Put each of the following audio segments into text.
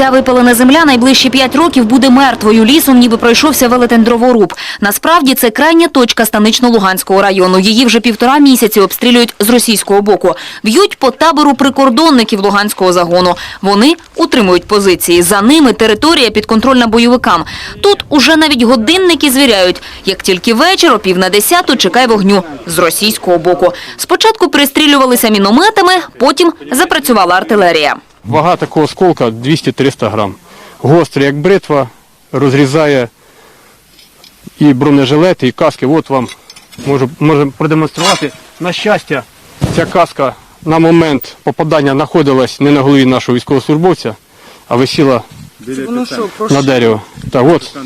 Ця випалена земля найближчі п'ять років буде мертвою лісом, ніби пройшовся велетень дроворуб. Насправді це крайня точка станично-Луганського району. Її вже півтора місяці обстрілюють з російського боку. Б'ють по табору прикордонників Луганського загону. Вони утримують позиції. За ними територія підконтрольна бойовикам. Тут уже навіть годинники звіряють. Як тільки вечір, о пів на десяту, чекай вогню з російського боку. Спочатку пристрілювалися мінометами, потім запрацювала артилерія. Вага такого осколка 200-300 грам. Гострий, як бритва, розрізає і бронежилети, і каски. От вам можу, можемо продемонструвати. На щастя, ця каска на момент попадання знаходилась не на голові нашого військовослужбовця, а висіла на дерево. Так, от,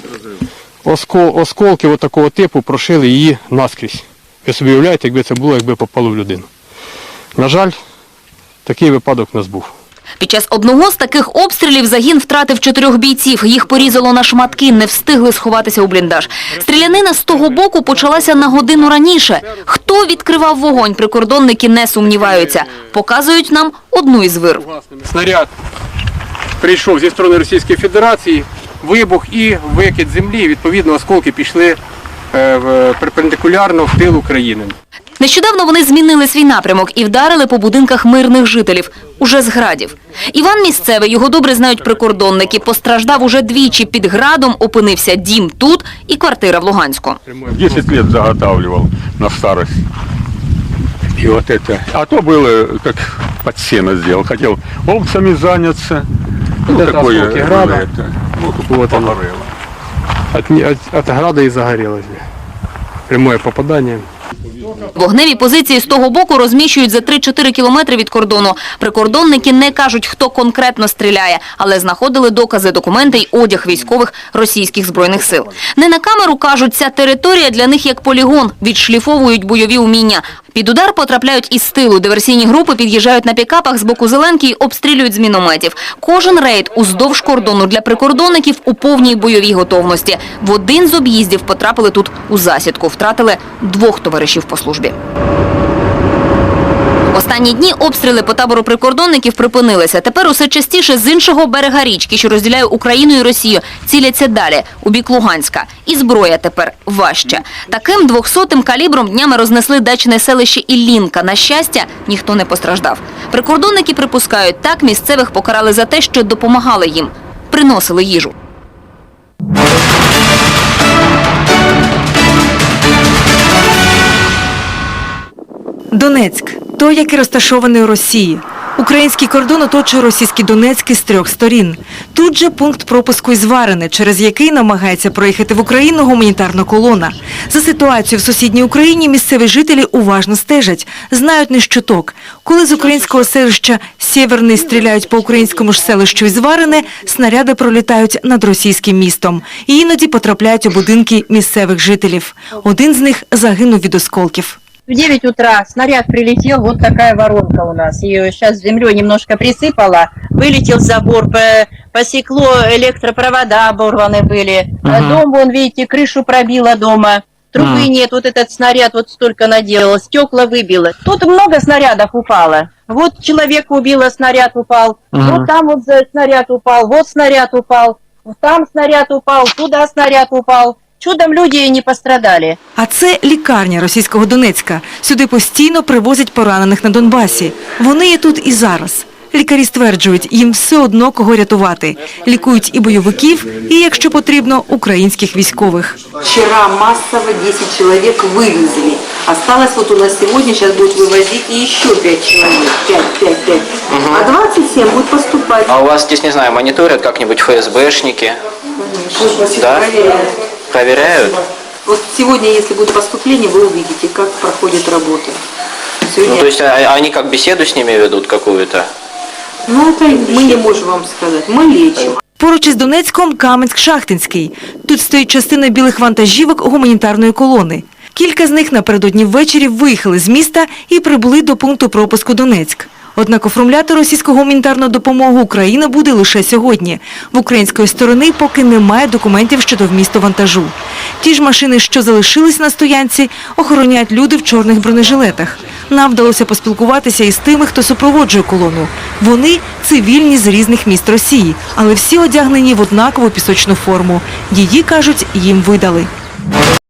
оскол, осколки от такого типу прошили її наскрізь. Ви собі уявляєте, якби це було, якби попало в людину. На жаль, такий випадок у нас був. Під час одного з таких обстрілів загін втратив чотирьох бійців. Їх порізало на шматки, не встигли сховатися у бліндаж. Стрілянина з того боку почалася на годину раніше. Хто відкривав вогонь, прикордонники не сумніваються. Показують нам одну із вир. Снаряд прийшов зі сторони Російської Федерації, вибух і викид землі. Відповідно, осколки пішли е, перпендикулярно в тил України. Нещодавно вони змінили свій напрямок і вдарили по будинках мирних жителів, уже з градів. Іван місцевий, його добре знають прикордонники, постраждав уже двічі під градом, опинився дім тут і квартира в Луганську. 10 лет заготавливал на старость. И вот это. А то было, как под сено сделал. Хотел овцами заняться. Ну, это такое осколки было града. это. Ну, Вот оно. погорело. От, не- от, от града і загорілося. Прямое попадання. Вогневі позиції з того боку розміщують за 3-4 кілометри від кордону. Прикордонники не кажуть, хто конкретно стріляє, але знаходили докази, документи й одяг військових російських збройних сил. Не на камеру кажуть, ця територія для них як полігон, відшліфовують бойові уміння. Під удар потрапляють із тилу. Диверсійні групи під'їжджають на пікапах з боку Зеленки й обстрілюють з мінометів. Кожен рейд уздовж кордону для прикордонників у повній бойовій готовності. В один з об'їздів потрапили тут у засідку. Втратили двох товаришів по службі. Останні дні обстріли по табору прикордонників припинилися. Тепер усе частіше з іншого берега річки, що розділяє Україну і Росію, ціляться далі, у бік Луганська. І зброя тепер важча. Таким 200-м калібром днями рознесли дачне селище Іллінка. На щастя, ніхто не постраждав. Прикордонники припускають, так місцевих покарали за те, що допомагали їм, приносили їжу. Донецьк той, який розташований у Росії. Український кордон оточує російський Донецьк із трьох сторін. Тут же пункт пропуску із Варене, через який намагається проїхати в Україну гуманітарна колона. За ситуацією в сусідній Україні місцеві жителі уважно стежать, знають не щуток. Коли з українського селища Сєверний стріляють по українському ж селищу із Варене, снаряди пролітають над російським містом. І іноді потрапляють у будинки місцевих жителів. Один з них загинув від осколків. В 9 утра снаряд прилетел, вот такая воронка у нас. Ее сейчас землей немножко присыпало. Вылетел забор, по- посекло электропровода оборваны были. А Дом, вон, видите, крышу пробило дома. Трубы нет, вот этот снаряд вот столько наделал, стекла выбило. Тут много снарядов упало. Вот человека убило, снаряд упал. Вот там вот снаряд упал, вот снаряд упал. Там снаряд упал, туда снаряд упал. Чудом люди не пострадали. А це лікарня російського Донецька. Сюди постійно привозять поранених на Донбасі. Вони є тут і зараз. Лікарі стверджують, їм все одно кого рятувати. Лікують і бойовиків, і, якщо потрібно, українських військових. Вчера массово 10 человек вывезли. Осталось вот у нас сегодня, сейчас будут вывозить и еще 5 человек. 5, 5, 5. А 27 будет поступать. А у вас здесь, не знаю, мониторят как-нибудь ФСБшники? Да? Проверяют? Вот сегодня, если будет поступление, вы увидите, как проходит работа. Ну, Сегодня... то есть а- они как беседу с ними ведут какую-то? Ну, это мы не можем вам сказать. Мы лечим. Поруч із Донецьком Каменськ-Шахтинський. Тут стоїть частина білих вантажівок гуманітарної колони. Кілька з них напередодні ввечері виїхали з міста і прибули до пункту пропуску Донецьк. Однак оформляти російську гуманітарну допомогу Україна буде лише сьогодні. В української сторони поки немає документів щодо вмісту вантажу. Ті ж машини, що залишились на стоянці, охороняють люди в чорних бронежилетах. Нам вдалося поспілкуватися із тими, хто супроводжує колону. Вони цивільні з різних міст Росії, але всі одягнені в однакову пісочну форму. Її, кажуть, їм видали.